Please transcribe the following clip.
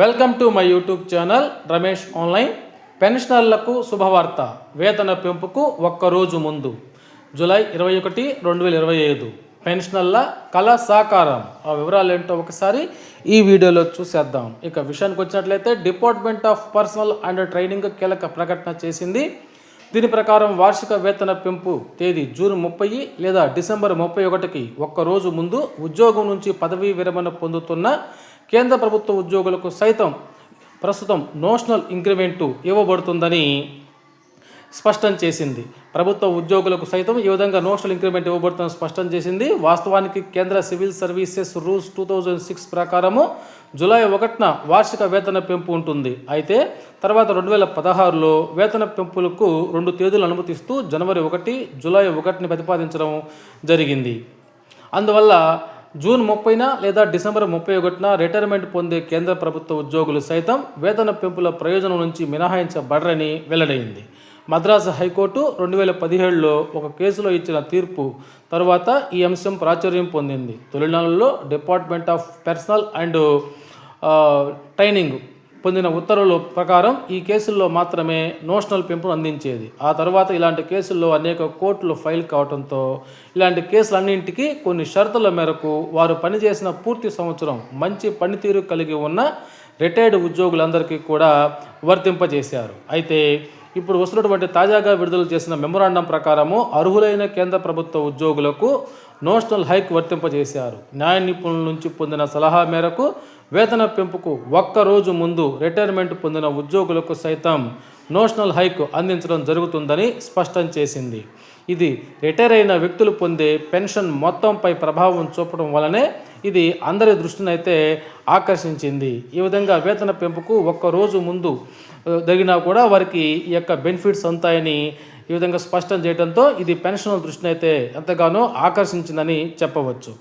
Welcome to my YouTube channel Ramesh online. పెన్షనర్లకు శుభవార్త. వేతన పెంపుకు ఒక్కరోజు ముందు. జూలై ఇరవై ఒకటి రెండు వేల ఇరవై ఐదు. పెన్షనర్ల కళ సాకారం. ఆ వివరాలు ఏంటో ఒకసారి ఈ వీడియోలో చూసేద్దాం. ఇక విషయానికి వచ్చినట్లయితే department of personnel and training కీలక ప్రకటన చేసింది. దీని ప్రకారం వార్షిక వేతన పెంపు తేదీ జూన్ ముప్పై లేదా డిసెంబర్ ముప్పై ఒకటికి ఒక్కరోజు ముందు ఉద్యోగం నుంచి పదవీ విరమణ పొందుతున్న కేంద్ర ప్రభుత్వ ఉద్యోగులకు సైతం ప్రస్తుతం నోషనల్ ఇంక్రిమెంటు ఇవ్వబడుతుందని స్పష్టం చేసింది. ప్రభుత్వ ఉద్యోగులకు సైతం ఈ విధంగా నోషనల్ ఇంక్రిమెంట్ ఇవ్వబడుతుందని స్పష్టం చేసింది. వాస్తవానికి కేంద్ర civil services rules two thousand six ప్రకారము జూలై ఒకటిన వార్షిక వేతన పెంపు ఉంటుంది. అయితే తర్వాత రెండు వేల పదహారులో వేతన పెంపులకు రెండు తేదీలు అనుమతిస్తూ జనవరి ఒకటి జూలై ఒకటిని ప్రతిపాదించడం జరిగింది. అందువల్ల జూన్ ముప్పైన లేదా డిసెంబర్ ముప్పై ఒకటిన రిటైర్మెంట్ పొందే కేంద్ర ప్రభుత్వ ఉద్యోగులు సైతం వేతన పెంపుల ప్రయోజనం నుంచి మినహాయించబడరని వెల్లడైంది. మద్రాసు హైకోర్టు రెండు వేల పదిహేడులో ఒక కేసులో ఇచ్చిన తీర్పు తరువాత ఈ అంశం ప్రాచుర్యం పొందింది. తొలినాళ్ళలో department of personnel and training పొందిన ఉత్తర్వుల ప్రకారం ఈ కేసుల్లో మాత్రమే నోషనల్ పెంపును అందించేది. ఆ తర్వాత ఇలాంటి కేసుల్లో అనేక కోర్టులు ఫైల్ కావడంతో ఇలాంటి కేసులన్నింటికి కొన్ని షరతుల మేరకు వారు పనిచేసిన పూర్తి సంవత్సరం మంచి పనితీరు కలిగి ఉన్న రిటైర్డ్ ఉద్యోగులందరికీ కూడా వర్తింపజేశారు. అయితే ఇప్పుడు వస్తున్నటువంటి తాజాగా విడుదల చేసిన మెమొరాండం ప్రకారము అర్హులైన కేంద్ర ప్రభుత్వ ఉద్యోగులకు నోషనల్ హైక్ వర్తింపజేశారు. న్యాయ నిపుణుల నుంచి పొందిన సలహా మేరకు వేతన పెంపుకు ఒక్క రోజు ముందు రిటైర్మెంట్ పొందిన ఉద్యోగులకు సైతం నోషనల్ హైక్ అందించడం జరుగుతుందని స్పష్టం చేసింది. ఇది రిటైర్ అయిన వ్యక్తులు పొందే పెన్షన్ మొత్తంపై ప్రభావం చూపడం వలనే ఇది అందరి దృష్టినైతే ఆకర్షించింది. ఈ విధంగా వేతన పెంపుకు ఒక్క రోజు ముందు ఆ, జరిగినా కూడా వారికి ఈ యొక్క బెనిఫిట్స్ ఉంటాయని ఈ విధంగా స్పష్టం చేయడంతో ఇది పెన్షనర్ దృష్టిని అయితే ఎంతగానో ఆకర్షించిందని చెప్పవచ్చు.